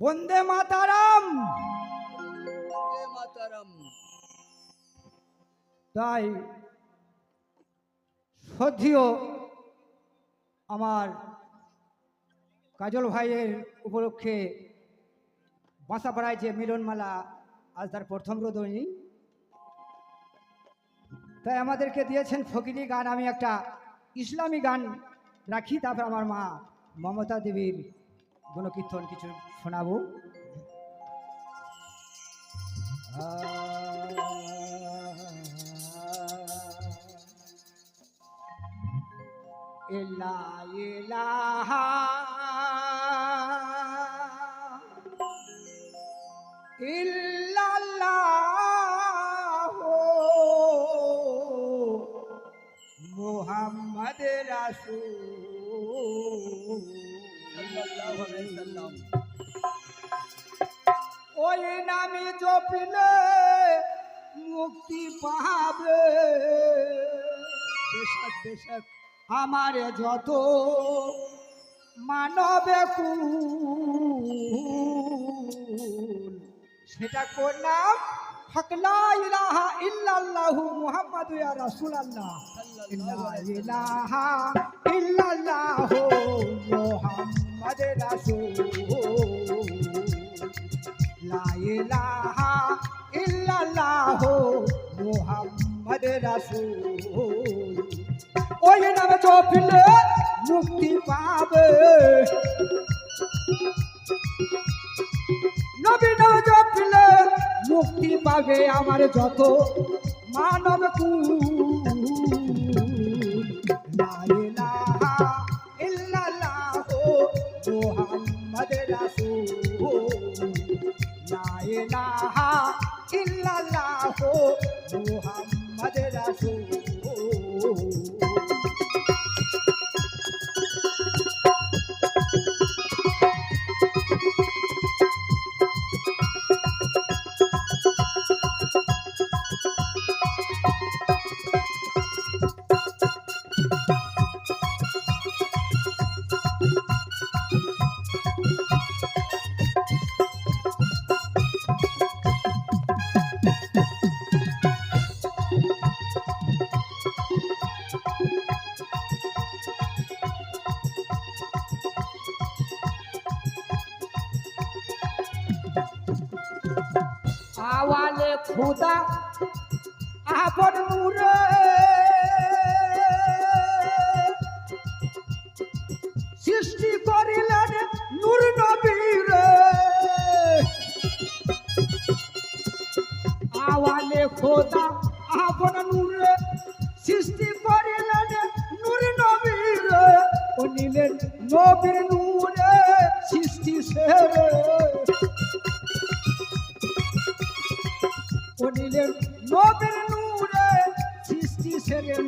বন্দে মাতারাম। মাতারাম। তাই শ্রদ্ধীয় আমার কাজল ভাইয়ের উপলক্ষে বাঁসাপাড়ায় যে মিলনমালা আজ তার প্রথম রোদনী তাই আমাদেরকে দিয়েছেন ফকিরি গান। আমি একটা ইসলামী গান রাখি তারপর আমার মা মমতা দেবীর গণকীর্তন কিছু শোনাবো। মুহাম্মদ সাল্লাম ওই নামে জপিলে মুক্তি পাবে। বেশক আমার যত মানবে কুল সেটা কোন নাম? ইলাহা ইল্লাল্লাহু মুহাম্মাদু ইয়া রাসূলুল্লাহ। আলাইহি ইলাহা ইল্লাল্লাহু মুহাম্মাদ রাসূল লা ইলাহা ইল্লাল্লাহু মুহাম্মাদ রাসূল ওই নামে জপিলে মুক্তি পাবে। নবী নাম জপিলে মুক্তি পাবে আমার যত মানব কুল লা ইলাহা খুদা আপন নূরে সৃষ্টি করিলেন নূর নবীরে। আওয়ালে খোদা আপন নূরে সৃষ্টি করিলেন নূর নবীরে। ও নিলেন নবীর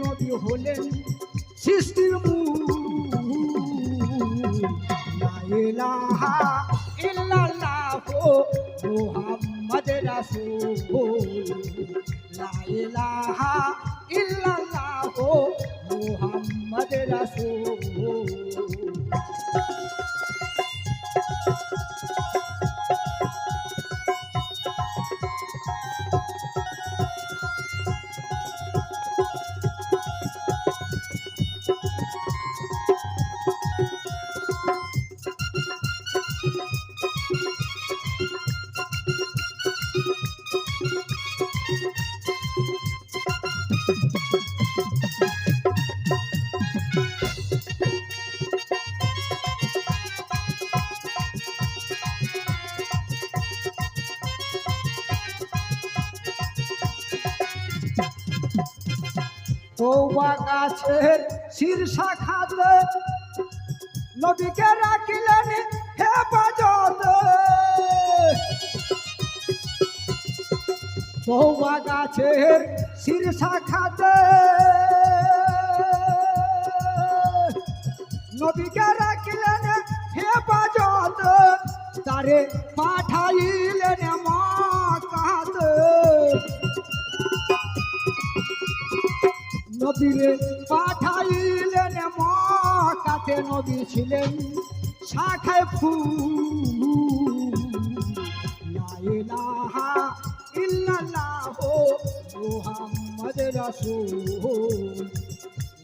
নবী হলেন সৃষ্টির তৌবা গাছের শীর্ষা খাদলে নবীকে রাখিলেন হেফাজত। তৌবা গাছের শীর্ষা খাদে, নবীকে রাখিলেন হেফাজত। তারে পাঠাইলেন মা। নদীরে পাঠাইলেন মাকাতে নদী ছিলেন। শাখায় ফুল। লাইলাহা ইল্লাল্লাহ মুহাম্মদ রাসূল।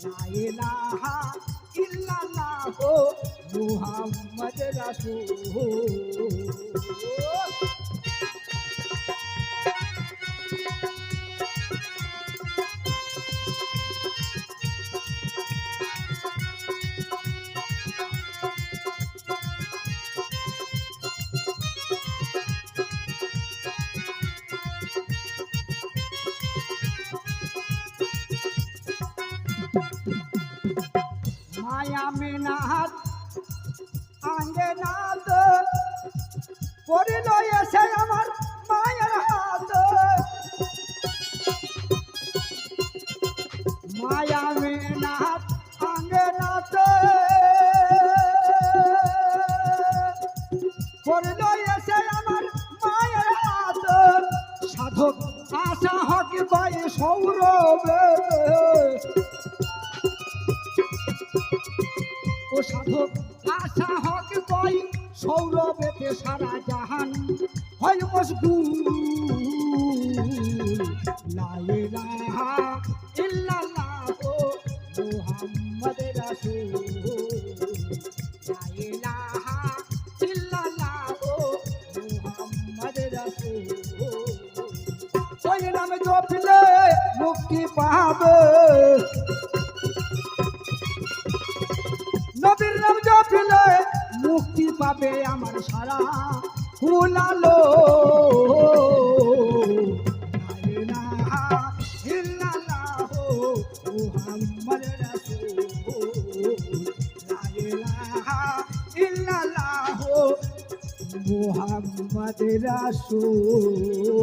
লাইলাহা ইল্লাল্লাহ মুহাম্মদ রাসূল। মায়া মেনাহাত আঙ্গে নাত। করিল এসে আমার মায়ের হাত। মায়া মেনাহাত আঙ্গে নাত। করিল এসে আমার মায়ের হাত। সাধক আশা হক পাই সৌরভে। সাধক, আশা হক কই সৌরভেতে সারা জাহান। হয় মশগুল লা ইলাহা ইল্লাল্লাহ মুহাম্মদ রাসূল। মুক্তি পাবে। রাসূল লা ইলাহা ইল্লাল্লাহ মুহাম্মদ রাসূল